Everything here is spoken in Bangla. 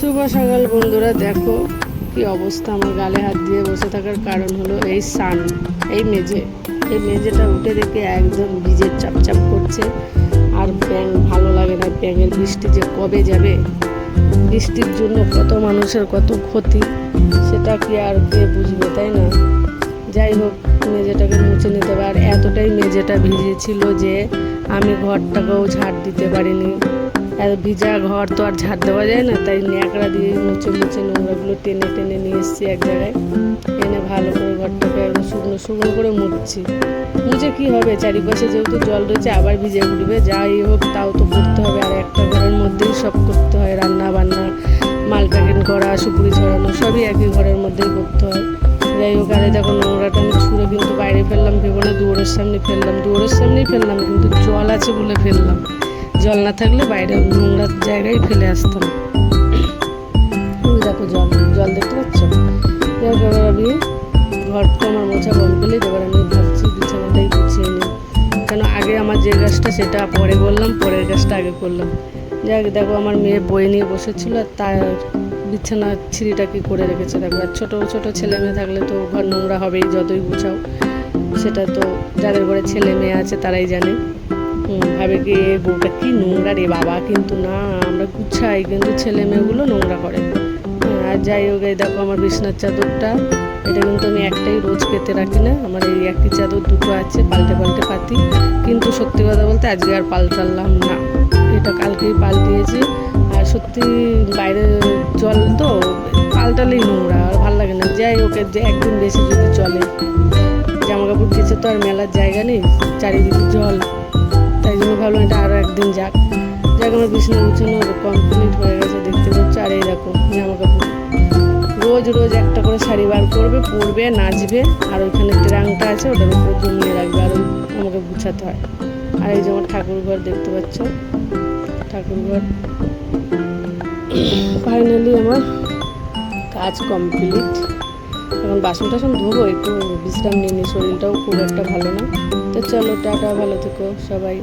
শুভ সকাল বন্ধুরা, দেখো কি অবস্থা। আমার গালে হাত দিয়ে বসে থাকার কারণ হলো এই সান, এই মেজে এই মেজেটা উঠে দেখে একদম ভিজে চাপচাপ করছে। আর ব্যাং ভালো লাগে না, ব্যাঙের বৃষ্টি যে কবে যাবে? বৃষ্টির জন্য কত মানুষের কত ক্ষতি, সেটা কি আর কে বুঝবে, তাই না? যাই হোক মেজেটাকে মুছে নিতে আর এতটাই মেজেটা ভিজেছিল যে আমি ঘরটাকেও ঝাড় দিতে পারিনি। আর ভিজা ঘর তো আর ঝাড় দেওয়া যায় না, তাই ন্যাকড়া দিয়ে মুছে মুছে নোংরাগুলো টেনে টেনে নিয়ে এসেছি এক জায়গায়। এনে ভালো করে ঘরটাকে একদম শুকনো শুকনো করে মুছছি। মুছে কি হবে? চারিপাশে যেহেতু জল রয়েছে, আবার ভিজে উঠবে। যাই হোক, তাও তো করতে হবে। আর একটা ঘরের মধ্যেই সব করতে হয়। রান্না বান্না মাল প্যাকেট করা, সুপুরি ছড়ানো সবই একই ঘরের মধ্যেই করতে হয়। যাই হোক, আরে দেখো নোংরাটা আমি ছুঁড়ে কিন্তু বাইরে ফেললাম, ভেবো দুয়ারের সামনে ফেললাম, দুয়ারের সামনেই ফেললাম, কিন্তু জল আছে বলে ফেললাম। জল না থাকলে বাইরে নোংরা জায়গায় ফেলে আসতাম। ওই দেখো জল জল দেখতে পাচ্ছ? এবার আমি ঘরটা আমার মোছা কমপ্লিট এবার আমি ভাবছি বিছানাটাই গুছিয়ে নিই। কেন আগে আমার যে গাছটা সেটা পরে বললাম পরের গাছটা আগে করলাম। যাই হোক দেখো আমার মেয়ে বই নিয়ে বসেছিল, আর তার বিছানা ছিঁড়িটা কি করে রেখেছে। দেখো, আর ছোটো ছোটো ছেলে মেয়ে থাকলে তো ঘর নোংরা হবেই, যতই গুছাও, সেটা তো যাদের ঘরে ছেলে মেয়ে আছে তারাই জানে। ভাবে কি বউটা কি নোংরা রে বাবা, কিন্তু না, আমরা গুছাই, কিন্তু ছেলে মেয়েগুলো নোংরা করে। আর যাই হোক, এই দেখো আমার বিছনার চাদরটা। এটা কিন্তু আমি একটাই রোজ পেতে রাখি না। আমার এই একটি চাদর দুটো আছে, পাল্টে পাল্টে পাতি। কিন্তু সত্যি কথা বলতে আজকে আর পাল্টালাম না। এটা কালকেই পাল্টিয়েছি। আর সত্যি বাইরে জল তো পাল্টালেই নোংরা, আর ভালো লাগে না। যাই হোক যে একদিন বেশি যদি চলে। জামা কাপড় কেচে তো আর মেলার জায়গা নেই, চারিদিকে জল। তাই জন্য ভাবলাম এটা আরও একদিন যাক। যাক, আমার বিছানা গুছানো কমপ্লিট হয়ে গেছে, দেখতে পাচ্ছ? আর এই দেখো জামা কাপড়। রোজ রোজ একটা করে শাড়ি বার করবে, পরবে, নাচবে, আর ওইখানে ট্রাংটা আছে, ওটার উপর জমিয়ে রাখবে, আর আমাকে গুছাতে হয়। আর এই যে আমার ঠাকুর ঘর দেখতে পাচ্ছ? ঠাকুর ঘর ফাইনালি আমার কাজ কমপ্লিট এখন বাসন টাসন ধুবো, একটু বিশ্রাম নিয়ে শরীরটাও খুব একটা ভালো না। তো চলো, টাটা, ভালো থেকো, সবাই।